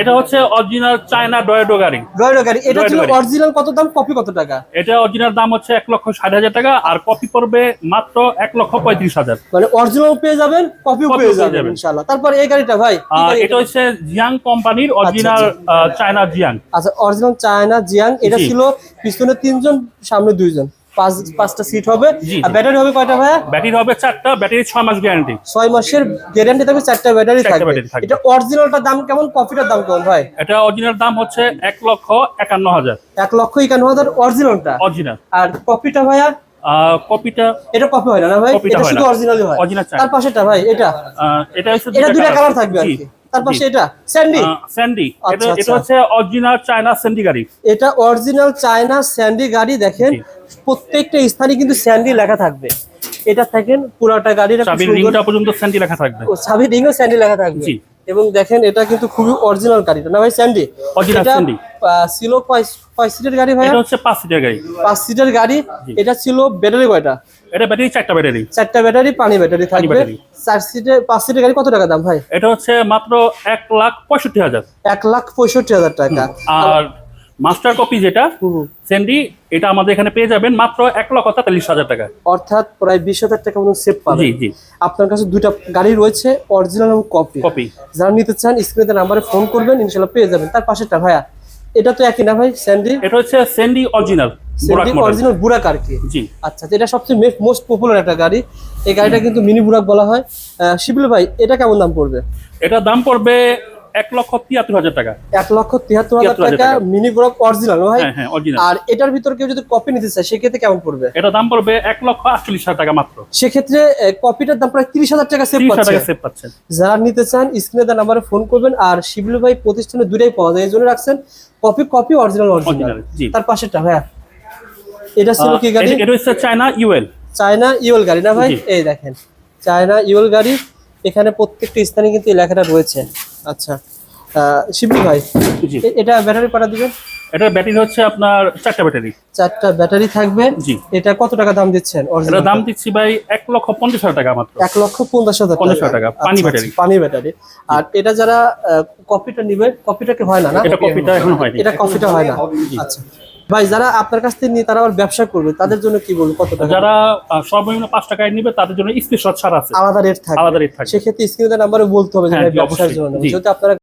এটা হচ্ছে original China ডয়েডো গাড়ি। ডয়ডো গাড়ি। এটা ছিল অরিজিনাল কত দাম? কপি কত টাকা? এটা অরিজিনাল দাম হচ্ছে এক লক্ষ ষাট হাজার টাকা আর কপি পড়বে মাত্র এক লক্ষ পঁয়ত্রিশ হাজার। মানে অরিজিনাল পেয়ে যাবেন কপিও পেয়ে যাবেন। ইনশাআল্লাহ। তারপর এই গাড়িটা ভাই এটা হচ্ছে জিয়াং কোম্পানির অরিজিনাল চায়না জিয়াং আচ্ছা অরিজিনাল চায়না জিয়াং এটা ছিল পিছনে তিনজন সামনে দুইজন। পাঁচ পাঁচটা সিট হবে। আর ব্যাটারি হবে কয়টা ভাইয়া? ব্যাটারি হবে চারটা ব্যাটারি ছয় মাস গ্যারান্টি ছয় মাসের গ্যারান্টি থাকবে চারটা ব্যাটারি থাকবে। এটা অরিজিনালটার দাম কেমন? কপিটার দাম কেমন ভাই? এটা অরিজিনাল দাম হচ্ছে এক লক্ষ একান্ন হাজার। এক লক্ষ একান্ন হাজার অরিজিনালটা অরিজিনাল আর কপিটা ভাইয়া? কপিটা এটা কপি হয় না ভাই? এটা শুধু না। হয়। তার পাশেটা ভাই এটা? এটা এটা কালার থাকবে আর কি। তার পাশে জি। এটা স্যান্ডি। স্যান্ডি। এটা আচ্ছা, এটা আচ্ছা। হচ্ছে অরিজিনাল চায়না স্যান্ডি গাড়ি। এটা অরিজিনাল চায়না স্যান্ডি গাড়ি দেখেন প্রত্যেকটা স্থানে কিন্তু স্যান্ডি লেখা থাকবে। এটা থাকেন পুরোটা গাড়ির রিংটা পর্যন্ত স্যান্ডি লেখা থাকবে। ও, রিংও স্যান্ডি লেখা থাকবে। এবং দেখেন এটা কিন্তু খুবই অরিজিনাল গাড়ি না ভাই স্যান্ডি অরিজিনাল স্যান্ডি। আহ, ছিল কয় সিটের গাড়ি ভাই এটা হচ্ছে পাঁচ সিটের গাড়ি। পাঁচ সিটের গাড়ি। এটা ছিল ব্যাটারি কয়টা? এটা ব্যাটারি চারটা ব্যাটারি। চারটা ব্যাটারি পানি ব্যাটারি থাকবে। ব্যাটারি। চার সিটের পাঁচ সিটের গাড়ি কত টাকা দাম ভাই? এটা হচ্ছে মাত্র এক লাখ পঁয়ষট্টি হাজার। এক লাখ পঁয়ষট্টি হাজার টাকা। আর মাস্টার কপি যেটা হুম। স্যান্ডি এটা আমাদের এখানে পেয়ে যাবেন মাত্র এক লক্ষ তেতাল্লিশ হাজার টাকা। অর্থাৎ প্রায় বিশ হাজার টাকা মতো সেভ পাবেন। জি জি। আপনার কাছে দুইটা গাড়ি রয়েছে অরিজিনাল এবং কপি কপি যারা নিতে চান স্ক্রিনে নাম্বারে ফোন করবেন ইনশাল্লাহ পেয়ে যাবেন। তার পাশেটা ভাইয়া এটা তো একই না ভাই স্যান্ডি এটা হচ্ছে Sandy original Sandy original Burak আর কি। জি। আচ্ছা এটা সবচেয়ে মোস্ট পপুলার একটা গাড়ি। এই গাড়িটা কিন্তু মিনি বুড়াক বলা হয়। আহ, শিবুল ভাই এটা কেমন দাম পড়বে? এটা দাম পড়বে এক লক্ষ তিয়াত্তর হাজার টাকা। এক লক্ষ তিয়াত্তর হাজার টাকা। মিনি বুড়াক অরিজিনাল ভাই। হ্যাঁ হ্যাঁ অরিজিনাল আর এটার ভিতর কেউ যদি কপি নিতে চায় সেক্ষেত্রে কেমন পড়বে? এটা দাম পড়বে এক লক্ষ আটচল্লিশ হাজার টাকা মাত্র। সেক্ষেত্রে কপিটার দাম প্রায় তিরিশ হাজার টাকা সেভ পাচ্ছে। সেভ পাচ্ছেন যারা নিতে চান স্ক্রিনে তার নাম্বারে ফোন করবেন। আর শিবলু ভাই প্রতিষ্ঠানে দুটাই পাওয়া যায় এই জন্য রাখছেন কপি কপি অরিজিনাল অরিজিনাল তার পাশেটা ভাইয়া। এটা ছিল কি গাড়ি? এটা- হচ্ছে চায়না ইউএল চায়না ইউএল গাড়ি না ভাই? এই দেখেন চায়না ইউএল গাড়ি। এখানে প্রত্যেকটা স্থানে কিন্তু এই লেখাটা রয়েছে। আচ্ছা। শিবলু ভাই এটা ব্যাটারি পাঠা দিবেন? এটা ব্যাটারি হচ্ছে আপনার চারটা ব্যাটারি চারটা ব্যাটারি থাকবে। জি। এটা কত টাকা দাম দিচ্ছেন এটা দাম দিচ্ছি ভাই এক লক্ষ পঞ্চাশ হাজার টাকা মাত্র। এক লক্ষ পঞ্চাশ হাজার পঞ্চাশ হাজার টাকা, পানি ব্যাটারি। আচ্ছা, পানি ব্যাটারি আর এটা যারা কপিটা নিবে কপিটা কি হয় না না? এটা কপিটা এখন হয় এটা কপিটা হয় না। আচ্ছা। ভাই যারা আপনার কাছ থেকে নিয়ে তারা আবার ব্যবসা করবে তাদের জন্য কি বলব? কত টাকা? যারা সর্বনিম্ন পাঁচ টাকায় নিবে তাদের জন্য স্পেশাল ছাড় আছে। আলাদা রেট থাকে। আলাদা রেট থাকে। সেক্ষেত্রে স্ক্রিনের নাম্বারে বলতে হবে যে হ্যাঁ, ব্যবসার জন্য। যদি আপনারা